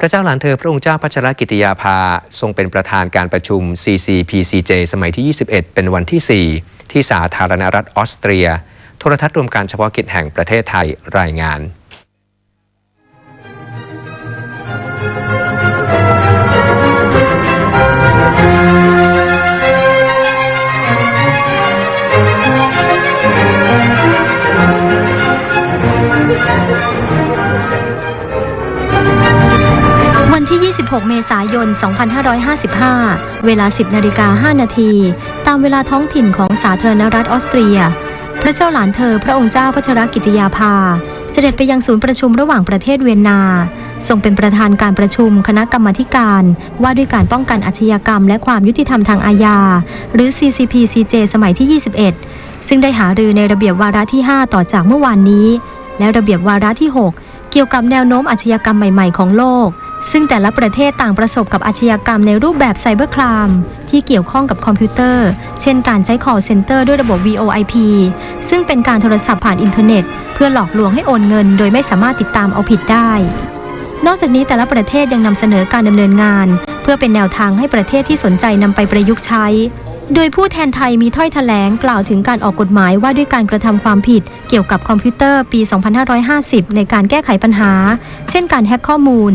พระเจ้าหลานเธอพระองค์เจ้าพัชรกิติยาภา ทรงเป็นประธานการประชุม CCPCJ สมัยที่ 21 เป็นวันที่ 4 ที่สาธารณรัฐออสเตรีย โทรทัศน์รวมการเฉพาะกิจแห่งประเทศไทยรายงาน ที่ 26 เมษายน 2555 เวลา 10 นาฬิกา 5 นาที ตามเวลาท้องถิ่นของสาธารณรัฐออสเตรีย พระเจ้าหลานเธอพระองค์เจ้าพัชรกิติยาภา เสด็จไปยังศูนย์ประชุมระหว่างประเทศเวียนนาทรงเป็นประธานการประชุมคณะกรรมการ ว่าด้วยการป้องกันอาชญากรรม และความยุติธรรมทางอาญา หรือ CCPCJ สมัยที่ 21 ซึ่งได้หารือในระเบียบวาระที่ 5 ต่อจากเมื่อวานนี้ และระเบียบวาระที่ 6 เกี่ยวกับแนวโน้มอาชญากรรมใหม่ ๆ ของโลก ซึ่งแต่ละประเทศต่างประสบกับอาชญากรรมในรูปแบบไซเบอร์ครามที่เกี่ยวข้องกับคอมพิวเตอร์ เช่นการใช้ call center ด้วยระบบ VoIP ซึ่งเป็นการโทรศัพท์ผ่านอินเทอร์เน็ต เพื่อหลอกลวงให้โอนเงิน โดยไม่สามารถติดตามเอาผิดได้ นอกจากนี้แต่ละประเทศยังนำเสนอการดำเนินงาน เพื่อเป็นแนวทางให้ประเทศที่สนใจนำไปประยุกต์ใช้ โดยผู้แทนไทยมีถ้อยแถลงกล่าวถึงการออกกฎหมายว่าด้วยการกระทำความผิด เกี่ยวกับคอมพิวเตอร์ปี 2550 ในการแก้ไขปัญหา เช่น การแฮ็กข้อมูล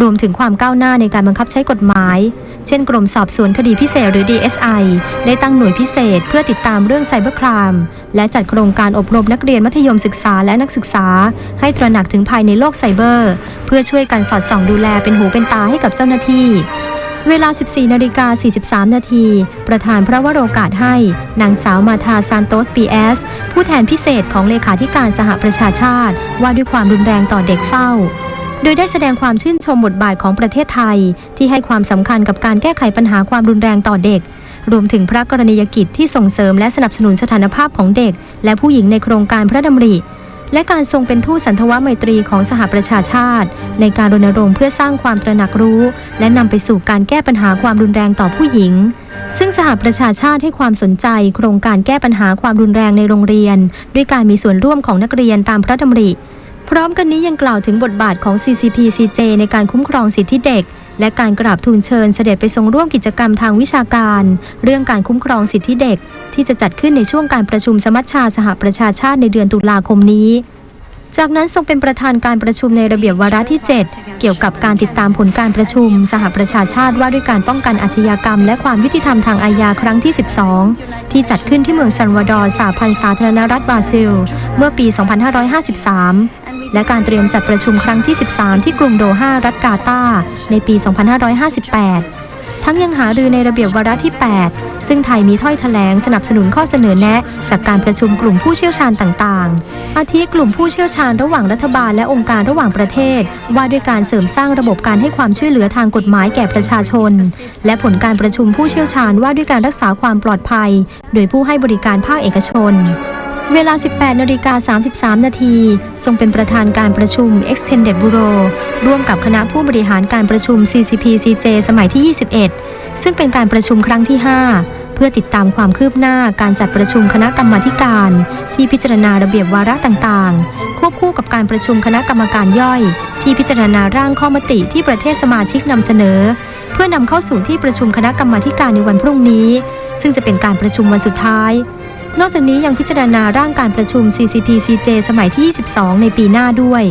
รวมถึงความก้าวหน้าในการบังคับใช้กฎหมาย เช่นกรมสอบสวนคดีพิเศษหรือ DSI ได้ตั้งหน่วยพิเศษเพื่อติดตามเรื่องไซเบอร์ครามและจัดโครงการอบรมนักเรียนมัธยมศึกษาและนักศึกษา ให้ตระหนักถึงภายในโลกไซเบอร์ เพื่อช่วยกันสอดส่องดูแลเป็นหูเป็นตาให้กับเจ้าหน้าที่เวลา 14นาฬิกา43 นาที ประธานพระวโรกาสให้ นางสาวมาธาซานโตสปีเอส ผู้แทนพิเศษของเลขาธิการสหประชาชาติ ว่าด้วยความรุนแรงต่อเด็กเฝ้า โดยได้แสดงความชื่นชมบทบาทของประเทศไทย ที่ให้ความสำคัญกับการแก้ไขปัญหาความรุนแรงต่อเด็ก รวมถึงพระกรณียกิจที่ส่งเสริมและสนับสนุนสถานภาพของเด็ก และผู้หญิงในโครงการพระดำริ และการทรงเป็นทูตสันทวไมตรีของสหประชาชาติ ในการรณรงค์เพื่อสร้างความตระหนักรู้ และนำไปสู่การแก้ปัญหาความรุนแรงต่อผู้หญิงซึ่งสหประชาชาติให้ความสนใจ โครงการแก้ปัญหาความรุนแรงในโรงเรียน ด้วยการมีส่วนร่วมของนักเรียนตามพระดำริ พร้อมกันนี้ยังกล่าวถึงบทบาทของ CCPCJ ในการคุ้มครองสิทธิเด็ก และการกราบทูลเชิญเสด็จไปทรงร่วมกิจกรรมทางวิชาการ เรื่องการคุ้มครองสิทธิเด็ก ที่จะจัดขึ้นในช่วงการประชุมสมัชชาสหประชาชาติในเดือนตุลาคมนี้ จากนั้นทรงเป็นประธานการประชุมในระเบียบวาระที่ 7 เกี่ยวกับการติดตามผลการประชุม สหประชาชาติว่าด้วยการป้องกันอาชญากรรม และความยุติธรรมทางอาญาครั้งที่ 12 ที่จัดขึ้นที่เมืองซันวาดอร์สหพันธ์สาธารณรัฐบราซิล เมื่อปี 2553 และการเตรียมจัดประชุมครั้งที่ 13 ที่กรุงโดฮารัฐกาตาในปี 2558ทั้งยังหารือในระเบียบวาระที่ 8 ซึ่งไทยมีถ้อยแถลงสนับสนุนข้อเสนอแนะ จากการประชุมกลุ่มผู้เชี่ยวชาญต่างๆ อาทิกลุ่มผู้เชี่ยวชาญระหว่างรัฐบาลและองค์การระหว่างประเทศ ว่าด้วยการเสริมสร้างระบบการให้ความช่วยเหลือทางกฎหมายแก่ประชาชน และผลการประชุมผู้เชี่ยวชาญว่าด้วยการรักษาความปลอดภัย โดยผู้ให้บริการภาคเอกชน เวลา 18นาฬิกา33 นาที ทรงเป็นประธานการประชุม Extended Bureau ร่วมกับคณะผู้บริหารการประชุม CCPCJ สมัยที่ 21 ซึ่งเป็นการประชุมครั้งที่ 5 เพื่อติดตามความคืบหน้าการจัดประชุมคณะกรรมาการ ที่พิจารณาระเบียบวาระต่างๆ ควบคู่กับการประชุมคณะกรรมการย่อย ที่พิจารณาร่างข้อมติที่ประเทศสมาชิกนำเสนอ เพื่อนำเข้าสู่ที่ประชุมคณะกรรมาการในวันพรุ่งนี้ ซึ่งจะเป็นการประชุมวันสุดท้าย นอกจากนี้ยังพิจารณาร่างการประชุม CCPCJ สมัยที่ 22 ในปีหน้าด้วย